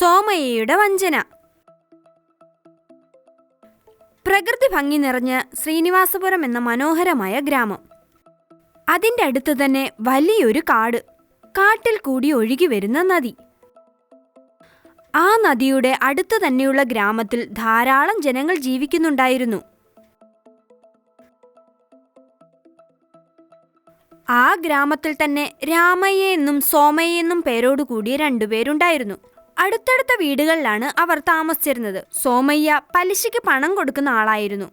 സോമയ്യയുടെ വഞ്ചന. പ്രകൃതി ഭംഗി നിറഞ്ഞ ശ്രീനിവാസപുരം എന്ന മനോഹരമായ ഗ്രാമം. അതിന്റെ അടുത്ത് തന്നെ വലിയൊരു കാട് കാട്ടിൽ കൂടി ഒഴുകി വരുന്ന നദി. ആ നദിയുടെ അടുത്ത് തന്നെയുള്ള ഗ്രാമത്തിൽ ധാരാളം ജനങ്ങൾ ജീവിക്കുന്നുണ്ടായിരുന്നു. ആ ഗ്രാമത്തിൽ തന്നെ രാമയ്യ എന്നും സോമയ്യ എന്നും പേരോട് കൂടിയ രണ്ടുപേരുണ്ടായിരുന്നു. അടുത്തടുത്ത വീടുകളിലാണ് അവർ താമസിച്ചിരുന്നത്. സോമയ്യ പലിശയ്ക്ക് പണം കൊടുക്കുന്ന ആളായിരുന്നു.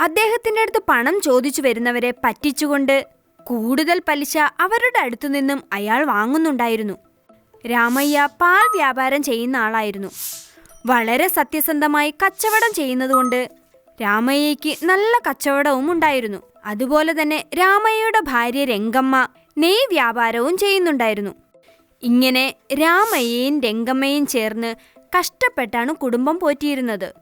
അദ്ദേഹത്തിന്റെ അടുത്ത് പണം ചോദിച്ചു വരുന്നവരെ പറ്റിച്ചുകൊണ്ട് കൂടുതൽ പലിശ അവരുടെ അടുത്തു നിന്നും അയാൾ വാങ്ങുന്നുണ്ടായിരുന്നു. രാമയ്യ പാൽ വ്യാപാരം ചെയ്യുന്ന ആളായിരുന്നു. വളരെ സത്യസന്ധമായി കച്ചവടം ചെയ്യുന്നതുകൊണ്ട് രാമയ്യയ്ക്ക് നല്ല കച്ചവടവും ഉണ്ടായിരുന്നു. അതുപോലെ തന്നെ രാമയ്യയുടെ ഭാര്യ രംഗമ്മ നെയ് വ്യാപാരവും ചെയ്യുന്നുണ്ടായിരുന്നു. ഇങ്ങനെ രാമയ്യയും രംഗമ്മയും ചേർന്ന് കഷ്ടപ്പെട്ടാണ് കുടുംബം പോറ്റിയിരുന്നത്.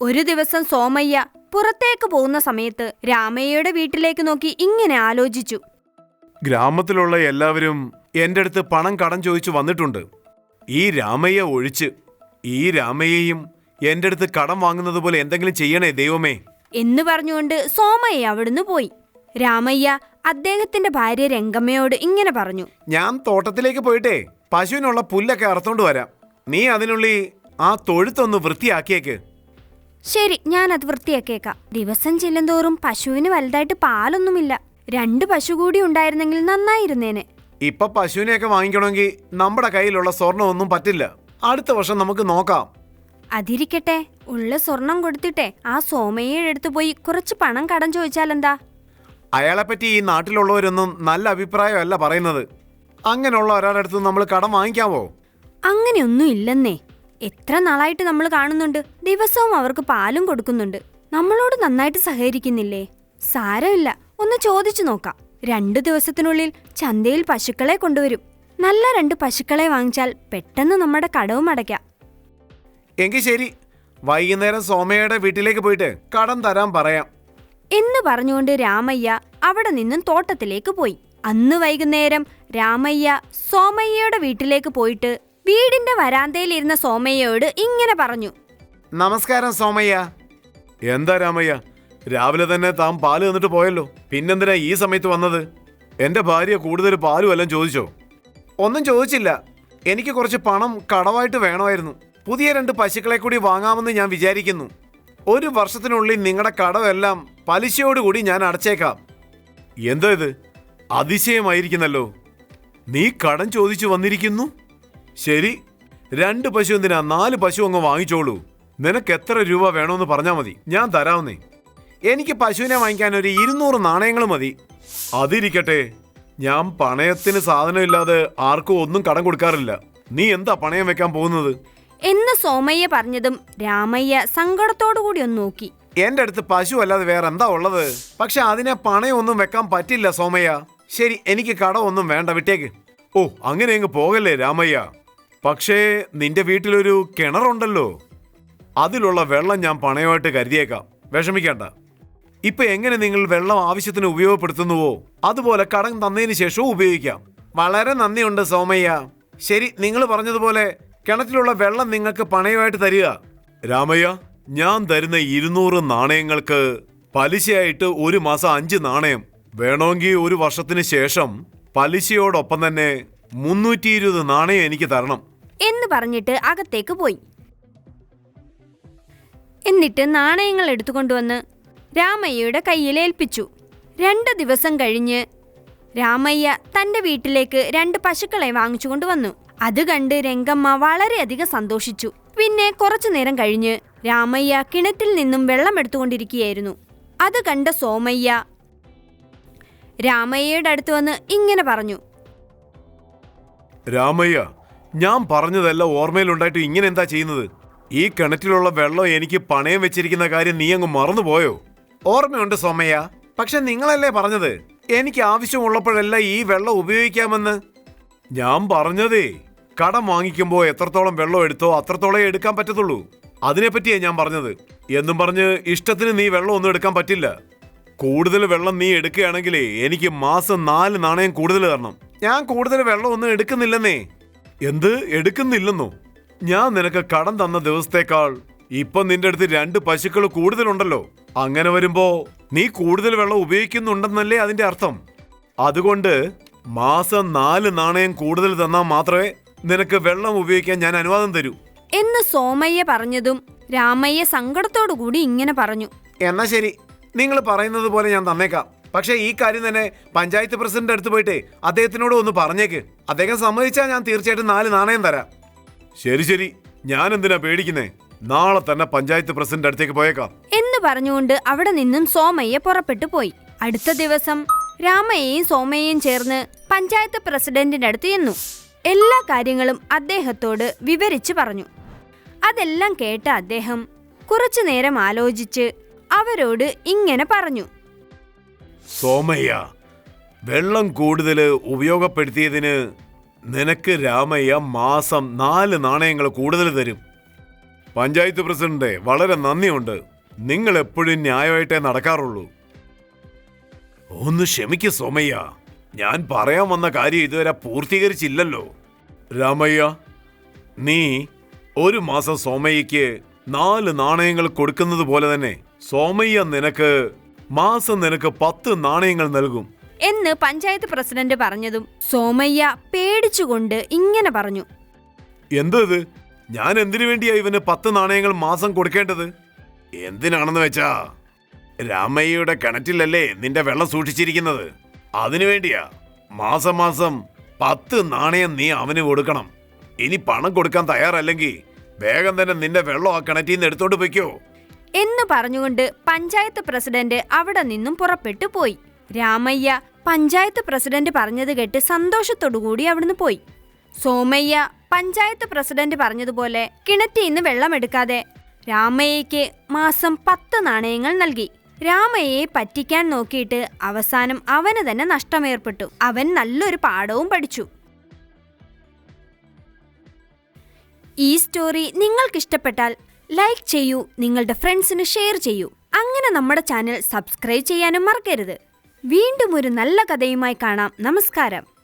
ഒരു ദിവസം സോമയ്യ പുറത്തേക്ക് പോകുന്ന സമയത്ത് രാമയ്യയുടെ വീട്ടിലേക്ക് നോക്കി ഇങ്ങനെ ആലോചിച്ചു. ഗ്രാമത്തിലുള്ള എല്ലാവരും എന്റെ അടുത്ത് പണം കടം ചോദിച്ചു വന്നിട്ടുണ്ട്. ഈ രാമയ്യ ഒഴിച്ച് ഈ രാമയ്യയും എന്റെ അടുത്ത് കടം വാങ്ങുന്നത് പോലെ എന്തെങ്കിലും ചെയ്യണേ ദൈവമേ. എന്ന് പറഞ്ഞുകൊണ്ട് സോമയ്യ അവിടുന്ന് പോയി. രാമയ്യ അദ്ദേഹത്തിന്റെ ഭാര്യ രംഗമ്മയോട് ഇങ്ങനെ പറഞ്ഞു. ഞാൻ തോട്ടത്തിലേക്ക് പോയിട്ടേ പശുവിനുള്ള പുല്ലൊക്കെ അറുത്തോണ്ട് വരാം. നീ അതിനുള്ളി ആ തൊഴുത്തൊന്ന് വൃത്തിയാക്കിയേക്ക്. ശരി ഞാൻ അത് വൃത്തിയാക്കിയേക്കാം. ദിവസം ചെല്ലുന്തോറും പശുവിന് വലുതായിട്ട് പാലൊന്നുമില്ല. രണ്ട് പശു കൂടി ഉണ്ടായിരുന്നെങ്കിൽ നന്നായിരുന്നേനെ. ഇപ്പൊ പശുവിനെയൊക്കെ വാങ്ങിക്കണമെങ്കിൽ നമ്മുടെ കയ്യിലുള്ള സ്വർണമൊന്നും പറ്റില്ല. അടുത്ത വർഷം നമുക്ക് നോക്കാം. അതിരിക്കട്ടെ ഉള്ള സ്വർണം കൊടുത്തിട്ടെ ആ സോമയ്യയുടെ അടുത്ത് പോയി കുറച്ച് പണം കടം ചോദിച്ചാലെന്താ? അയാളെപ്പറ്റി ഈ നാട്ടിലുള്ളവരൊന്നും നല്ല അഭിപ്രായമല്ല പറയുന്നത്. അങ്ങനെയുള്ള ഒരാളുടെ അടുത്ത് നമ്മൾ കടം വാങ്ങിക്കാമോ അങ്ങനെയൊന്നും ഇല്ലെന്നേ എത്ര നാളായിട്ട് നമ്മൾ കാണുന്നുണ്ട്. ദിവസവും അവർക്ക് പാലും കൊടുക്കുന്നുണ്ട്. നമ്മളോട് നന്നായിട്ട് സഹകരിക്കുന്നില്ലേ? സാരമില്ല. ഒന്ന് ചോദിച്ചു നോക്കാം. രണ്ടു ദിവസത്തിനുള്ളിൽ ചന്തയിൽ പശുക്കളെ കൊണ്ടുവരും. നല്ല രണ്ട് പശുക്കളെ വാങ്ങിച്ചാൽ പെട്ടെന്ന് നമ്മുടെ കടവും അടയ്ക്കാം. എങ്കിൽ ശരി. വൈകുന്നേരം സോമയുടെ വീട്ടിലേക്ക് പോയിട്ട് കടം തരാൻ പറയാം. എന്ന് പറഞ്ഞുകൊണ്ട് രാമയ്യ അവിടെ നിന്നും തോട്ടത്തിലേക്ക് പോയി. അന്ന് വൈകുന്നേരം രാമയ്യ സോമയ്യയുടെ വീട്ടിലേക്ക് പോയിട്ട് വീടിന്റെ വരാന്തയിലിരുന്ന സോമയ്യയോട് ഇങ്ങനെ പറഞ്ഞു. നമസ്കാരം സോമയ്യ. എന്താ രാമയ്യ? രാവിലെ തന്നെ താൻ പാൽ തന്നിട്ട് പോയല്ലോ. പിന്നെന്തിനാ ഈ സമയത്ത് വന്നത്? എന്റെ ഭാര്യ കൂടുതൽ പാലും എല്ലാം ചോദിച്ചോ? ഒന്നും ചോദിച്ചില്ല. എനിക്ക് കുറച്ച് പണം കടവായിട്ട് വേണമായിരുന്നു. പുതിയ രണ്ട് പശുക്കളെ കൂടി വാങ്ങാമെന്ന് ഞാൻ വിചാരിക്കുന്നു. ഒരു വർഷത്തിനുള്ളിൽ നിങ്ങളുടെ കടമെല്ലാം പലിശയോടുകൂടി ഞാൻ അടച്ചേക്കാം. എന്താ ഇത്? അതിശയമായിരിക്കുന്നല്ലോ. നീ കടം ചോദിച്ചു വന്നിരിക്കുന്നു? ശരി രണ്ട് പശു എന്തിനാ നാല് പശു അങ്ങ് വാങ്ങിച്ചോളൂ? നിനക്ക് എത്ര രൂപ വേണമെന്ന് പറഞ്ഞാൽ മതി. ഞാൻ തരാവുന്നേ. എനിക്ക് പശുവിനെ വാങ്ങിക്കാൻ ഒരു ഇരുന്നൂറ് നാണയങ്ങൾ മതി. അതിരിക്കട്ടെ ഞാൻ പണയത്തിന് സാധനമില്ലാതെ ആർക്കും ഒന്നും കടം കൊടുക്കാറില്ല. നീ എന്താ പണയം വെക്കാൻ പോകുന്നത്? എന്ന് സോമയ്യ പറഞ്ഞതും രാമയ്യ സങ്കടത്തോടു കൂടി ഒന്ന് നോക്കി. എന്റെ അടുത്ത് പശു അല്ലാതെ വേറെ എന്താ ഉള്ളത്? പക്ഷെ അതിനെ പണയൊന്നും വെക്കാൻ പറ്റില്ല സോമയ്യ. ശരി എനിക്ക് കടമൊന്നും വേണ്ട വിട്ടേക്ക്. ഓ അങ്ങനെ അങ്ങ് പോകല്ലേ രാമയ്യ? പക്ഷേ നിന്റെ വീട്ടിലൊരു കിണറുണ്ടല്ലോ. അതിലുള്ള വെള്ളം ഞാൻ പണയമായിട്ട് കരുതിയേക്കാം. വിഷമിക്കണ്ട. ഇപ്പൊ എങ്ങനെ നിങ്ങൾ വെള്ളം ആവശ്യത്തിന് ഉപയോഗപ്പെടുത്തുന്നുവോ? അതുപോലെ കടം തന്നതിന് ശേഷവും ഉപയോഗിക്കാം. വളരെ നന്ദിയുണ്ട് സോമയ്യ. ശരി നിങ്ങൾ പറഞ്ഞതുപോലെ കിണറ്റിലുള്ള വെള്ളം നിങ്ങൾക്ക് പണയമായിട്ട് തരിക. രാമയ്യ ഞാൻ തരുന്ന ഇരുന്നൂറ് നാണയങ്ങൾക്ക് പലിശയായിട്ട് ഒരു മാസം അഞ്ച് നാണയം. വേണമെങ്കിൽ ഒരു വർഷത്തിന് ശേഷം പലിശയോടൊപ്പം തന്നെ മുന്നൂറ്റി ഇരുപത് നാണയം എനിക്ക് തരണം. എന്ന് പറഞ്ഞിട്ട് അകത്തേക്ക് പോയി. എന്നിട്ട് നാണയങ്ങൾ എടുത്തുകൊണ്ടുവന്ന് രാമയ്യയുടെ കയ്യിൽ ഏൽപ്പിച്ചു. രണ്ട് ദിവസം കഴിഞ്ഞ് രാമയ്യ തന്റെ വീട്ടിലേക്ക് രണ്ട് പശുക്കളെ വാങ്ങിച്ചുകൊണ്ട് വന്നു. അത് കണ്ട് രംഗമ്മ വളരെയധികം സന്തോഷിച്ചു. പിന്നെ കുറച്ചു നേരം കഴിഞ്ഞ് രാമയ്യ കിണറ്റിൽ നിന്നും വെള്ളം എടുത്തുകൊണ്ടിരിക്കുകയായിരുന്നു. അത് കണ്ട സോമയ്യ രാമയ്യയുടെ അടുത്ത് വന്ന് ഇങ്ങനെ പറഞ്ഞു. രാമയ്യ ഞാൻ പറഞ്ഞതെല്ലാം ഓർമ്മയിലുണ്ടായിട്ട് ഇങ്ങനെ എന്താ ചെയ്യുന്നത്? ഈ കിണറ്റിലുള്ള വെള്ളം എനിക്ക് പണയം വെച്ചിരിക്കുന്ന കാര്യം നീ അങ്ങ് മറന്നുപോയോ? ഓർമ്മയുണ്ട് സോമയ്യ പക്ഷെ നിങ്ങളല്ലേ പറഞ്ഞത്? എനിക്ക് ആവശ്യമുള്ളപ്പോഴെല്ലാം ഈ വെള്ളം ഉപയോഗിക്കാമെന്ന്. ഞാൻ പറഞ്ഞതേ കടം വാങ്ങിക്കുമ്പോൾ എത്രത്തോളം വെള്ളം എടുത്തോ അത്രത്തോളം എടുക്കാൻ പറ്റത്തുള്ളൂ. അതിനെപ്പറ്റിയാണ് ഞാൻ പറഞ്ഞത്. എന്നും പറഞ്ഞ് ഇഷ്ടത്തിന് നീ വെള്ളം ഒന്നും എടുക്കാൻ പറ്റില്ല. കൂടുതൽ വെള്ളം നീ എടുക്കുകയാണെങ്കിൽ എനിക്ക് മാസം നാല് നാണയം കൂടുതൽ തരണം. ഞാൻ കൂടുതൽ വെള്ളം ഒന്നും എടുക്കുന്നില്ലെന്നേ. എന്ത്? എടുക്കുന്നില്ലെന്നോ? ഞാൻ നിനക്ക് കടം തന്ന ദിവസത്തേക്കാൾ ഇപ്പൊ നിന്റെ അടുത്ത് രണ്ട് പശുക്കൾ കൂടുതലുണ്ടല്ലോ. അങ്ങനെ വരുമ്പോ നീ കൂടുതൽ വെള്ളം ഉപയോഗിക്കുന്നുണ്ടെന്നല്ലേ അതിന്റെ അർത്ഥം. അതുകൊണ്ട് മാസം നാല് നാണയം കൂടുതൽ തന്നാൽ മാത്രമേ നിനക്ക് വെള്ളം ഉപയോഗിക്കാൻ ഞാൻ അനുവാദം തരൂ. എന്ന് സോമയ്യ പറഞ്ഞതും രാമയ്യ സങ്കടത്തോടു കൂടി ഇങ്ങനെ പറഞ്ഞു. എന്നാ ശരി. നിങ്ങൾ പറയുന്നത് പോലെ ഞാൻ തന്നേക്കാം. പക്ഷേ ഈ കാര്യം തന്നെ പഞ്ചായത്ത് പ്രസിഡന്റ് അടുത്ത് പോയിട്ട് അദ്ദേഹത്തിനോട് ഒന്ന് പറഞ്ഞേക്ക്. അദ്ദേഹം സമ്മതിച്ചാൽ ഞാൻ തീർച്ചയായിട്ടും നാല് നാണയം തരാം. ശരി ശരി. ഞാൻ എന്തിനാ പേടിക്കുന്നേ? നാളെ തന്നെ പഞ്ചായത്ത് പ്രസിഡന്റ് അടുത്തേക്ക് പോയേക്കാം. എന്ന് പറഞ്ഞുകൊണ്ട് അവിടെ നിന്നും സോമയ്യ പുറപ്പെട്ടു പോയി. അടുത്ത ദിവസം രാമയ്യയും സോമയ്യയും ചേർന്ന് പഞ്ചായത്ത് പ്രസിഡന്റിന്റെ അടുത്ത് ചെന്നു. എല്ലാ കാര്യങ്ങളും അദ്ദേഹത്തോട് വിവരിച്ചു പറഞ്ഞു. അതെല്ലാം കേട്ട അദ്ദേഹം കുറച്ചു നേരം ആലോചിച്ച് അവരോട് ഇങ്ങനെ പറഞ്ഞു. സോമയ്യ വെള്ളം കൂടുതൽ ഉപയോഗപ്പെടുത്തിയതിന് നിനക്ക് രാമയ്യ മാസം നാല് നാണയങ്ങൾ കൂടുതൽ തരും. പഞ്ചായത്ത് പ്രസിഡന്റ് വളരെ നന്ദിയുണ്ട്. നിങ്ങൾ എപ്പോഴും ന്യായമായിട്ടേ നടക്കാറുള്ളൂ. ഒന്ന് ക്ഷമിക്ക് സോമയ്യ. ഞാൻ പറയാൻ വന്ന കാര്യം ഇതുവരെ പൂർത്തീകരിച്ചില്ലല്ലോ. രാമയ്യ നീ ഒരു മാസം സോമയ്യക്ക് നാല് നാണയങ്ങൾ കൊടുക്കുന്നത് പോലെ തന്നെ സോമയ്യ നിനക്ക് മാസം നിനക്ക് പത്ത് നാണയങ്ങൾ നൽകും. എന്ന് പഞ്ചായത്ത് പ്രസിഡന്റ് പറഞ്ഞതും സോമയ്യ പേടിച്ചുകൊണ്ട് ഇങ്ങനെ പറഞ്ഞു. എന്തത് ഞാൻ എന്തിനു വേണ്ടിയാ ഇവന് പത്ത് നാണയങ്ങൾ മാസം കൊടുക്കേണ്ടത്? എന്തിനാണെന്ന് വെച്ചാ രാമയ്യയുടെ കിണറ്റിലല്ലേ നിന്റെ വെള്ളം സൂക്ഷിച്ചിരിക്കുന്നത്? അതിനു വേണ്ടിയാ മാസം മാസം പത്ത് നാണയം നീ അവന് കൊടുക്കണം. ഇനി പണം കൊടുക്കാൻ തയ്യാറല്ലെങ്കിൽ വേഗം തന്നെ നിന്റെ വെള്ളം ആ കിണറ്റിൽ നിന്ന് എടുത്തോണ്ട് പൊയ്ക്കോ. എന്ന് പറഞ്ഞുകൊണ്ട് പഞ്ചായത്ത് പ്രസിഡന്റ് അവിടെ നിന്നും പുറപ്പെട്ടു പോയി. രാമയ്യ പഞ്ചായത്ത് പ്രസിഡന്റ് പറഞ്ഞത് കേട്ട് സന്തോഷത്തോടുകൂടി അവിടുന്ന് പോയി. സോമയ്യ പഞ്ചായത്ത് പ്രസിഡന്റ് പറഞ്ഞതുപോലെ കിണറ്റിൽ നിന്ന് വെള്ളമെടുക്കാതെ രാമയ്യയ്ക്ക് മാസം പത്ത് നാണയങ്ങൾ നൽകി. രാമയ്യയെ പറ്റിക്കാൻ നോക്കിയിട്ട് അവസാനം അവന് തന്നെ നഷ്ടമേർപ്പെട്ടു. അവൻ നല്ലൊരു പാഠവും പഠിച്ചു. ഈ സ്റ്റോറി നിങ്ങൾക്കിഷ്ടപ്പെട്ടാൽ ലൈക്ക് ചെയ്യൂ നിങ്ങളുടെ ഫ്രണ്ട്സിന് ഷെയർ ചെയ്യൂ. അങ്ങനെ നമ്മുടെ ചാനൽ സബ്സ്ക്രൈബ് ചെയ്യാനും മറക്കരുത്. വീണ്ടും ഒരു നല്ല കഥയുമായി കാണാം. നമസ്കാരം.